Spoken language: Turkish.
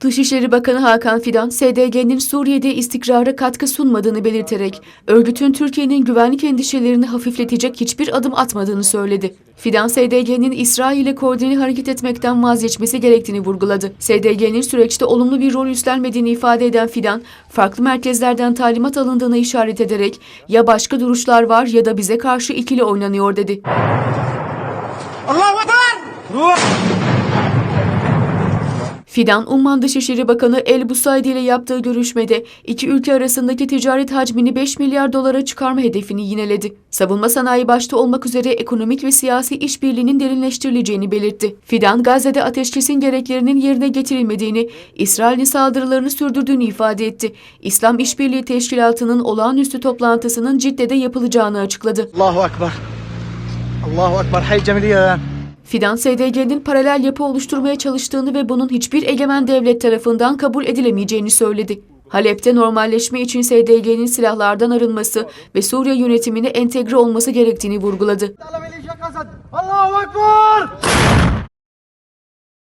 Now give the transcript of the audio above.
Dışişleri Bakanı Hakan Fidan, SDG'nin Suriye'de istikrara katkı sunmadığını belirterek, örgütün Türkiye'nin güvenlik endişelerini hafifletecek hiçbir adım atmadığını söyledi. Fidan, SDG'nin İsrail ile koordineli hareket etmekten vazgeçmesi gerektiğini vurguladı. SDG'nin süreçte olumlu bir rol üstlenmediğini ifade eden Fidan, farklı merkezlerden talimat alındığını işaret ederek, ya başka duruşlar var ya da bize karşı ikili oynanıyor dedi. Fidan, Umman Dışişleri Bakanı El Busaydi ile yaptığı görüşmede iki ülke arasındaki ticaret hacmini 5 milyar dolara çıkarma hedefini yineledi. Savunma sanayi başta olmak üzere ekonomik ve siyasi işbirliğinin derinleştirileceğini belirtti. Fidan, Gazze'de ateşkesin gereklerinin yerine getirilmediğini, İsrail'in saldırılarını sürdürdüğünü ifade etti. İslam İşbirliği Teşkilatı'nın olağanüstü toplantısının Cidde'de yapılacağını açıkladı. Allahu Akbar. Allahu Akbar. Hay Cemiliye'den. Fidan SDG'nin paralel yapı oluşturmaya çalıştığını ve bunun hiçbir egemen devlet tarafından kabul edilemeyeceğini söyledi. Halep'te normalleşme için SDG'nin silahlardan arınması ve Suriye yönetimine entegre olması gerektiğini vurguladı.